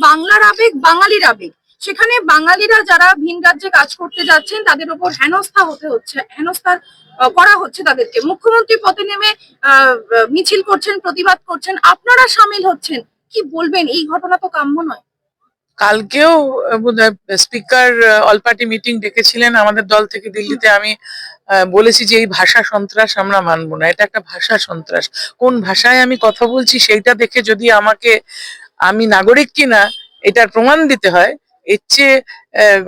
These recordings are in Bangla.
বাংলার আবেগ বাঙালির আবেগ। সেখানে বাঙালিরা যারা ভিন রাজ্যে কাজ করতে যাচ্ছেন তাদের উপর হেনস্থা হতে হচ্ছে হেনস্থা আহ, করা হচ্ছে তাদেরকে। মুখ্যমন্ত্রী পথে নেমে মিছিল করছেন প্রতিবাদ করছেন। আপনারা সামিল হচ্ছেন। কি বলবেন? এই ঘটনা তো কাম্য নয়। কালকেও স্পিকার অল পার্টি মিটিং ডেকেছিলেন আমাদের দল থেকে দিল্লিতে। আমি বলেছি যে এই ভাষা সন্ত্রাস আমরা মানবো না। এটা একটা ভাষা সন্ত্রাস। কোন ভাষায় আমি কথা বলছি সেইটা দেখে যদি আমাকে আমি নাগরিক কিনা, এটার প্রমাণ দিতে হয়। এর চেয়ে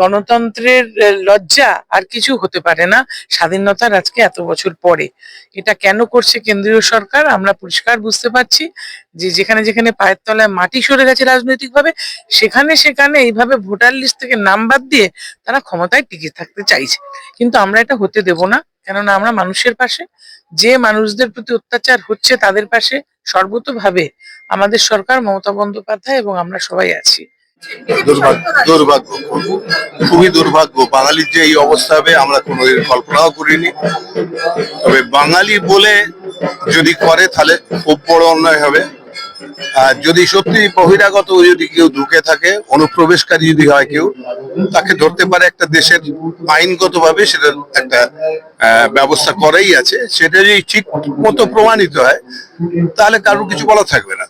গণতন্ত্রের লজ্জা আর কিছু হতে পারে না স্বাধীনতার আজকে এত বছর পরে। এটা কেন করছে কেন্দ্রীয় সরকার আমরা পরিষ্কার বুঝতে পারছি যে যেখানে যেখানে পায়ের তলায় মাটি সরে গেছে রাজনৈতিকভাবে, সেখানে সেখানে এইভাবে ভোটার লিস্ট থেকে নাম বাদ দিয়ে তারা ক্ষমতায় টিকে থাকতে চাইছে। কিন্তু আমরা এটা হতে দেব না। কেননা আমরা মানুষের পাশে, যে মানুষদের প্রতি অত্যাচার হচ্ছে তাদের পাশে সর্বতোভাবে আমাদের সরকার, মমতা বন্দ্যোপাধ্যায় এবং আমরা সবাই আছি। দুর্ভাগ্য খুবই দুর্ভাগ্য। বাঙালির যে এই অবস্থা হবে, আমরা কোনোদিন কল্পনাও করিনি। তবে বাঙালি বলে যদি করে, তাহলে খুব বড় অন্যায় হবে। যদি সত্যি বহিরাগত যদি কেউ ঢুকে থাকে, অনুপ্রবেশকারী যদি হয় কেউ, তাকে ধরতে পারে একটা দেশের আইনগত ভাবে সেটা একটা ব্যবস্থা করাই আছে। সেটা যদি ঠিক মতো প্রমাণিত হয়, তাহলে কারোর কিছু বলা থাকবে না।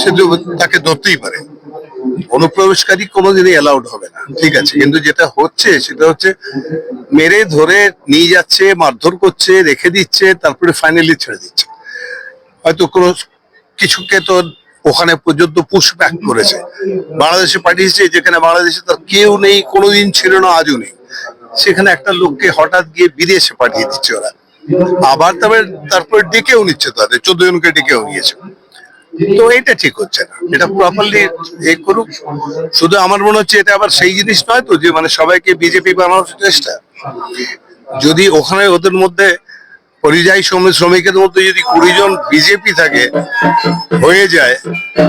সে তাকে ধরতেই পারে। অনুপ্রবেশকারী কোনোদিনই অ্যালাউড হবে না। ঠিক আছে, কিন্তু যেটা হচ্ছে সেটা হচ্ছে, মেরে ধরে নিয়ে যাচ্ছে, মারধর করছে, রেখে দিচ্ছে, তারপরে ফাইনালি ছেড়ে দিচ্ছে। হয়তো কোনো কিছুকে তো ওখানে পর্যন্ত পুশ ব্যাক করেছে। বাংলাদেশে পাঠিয়েছে, যেখানে বাংলাদেশে তার কেউ নেই, কোনোদিন ছিল না, আজও নেই। সেখানে একটা লোককে হঠাৎ গিয়ে বিদেশে পাঠিয়ে দিচ্ছে ওরা। আবার তবে তারপরে ডেকেও নিচ্ছে তাদের, চোদ্দ জনকে ডেকেও নিয়েছে। তো এটা ঠিক হচ্ছে না। এটা প্রপারলি এ করুক। শুধু আমার মনে হচ্ছে এটা আবার সেই জিনিস নয় তো, যে মানে সবাইকে বিজেপি বানানোর চেষ্টা। যদি ওখানে ওদের মধ্যে পরিযায়ী শ্রমিক শ্রমিকের মধ্যে যদি কুড়ি জন বিজেপি থাকে, হয়ে যায়,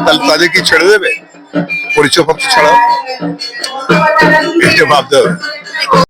তাহলে তাদের কি ছেড়ে দেবে? পরিচয়পত্র ছাড়াও? ভাবতে হবে।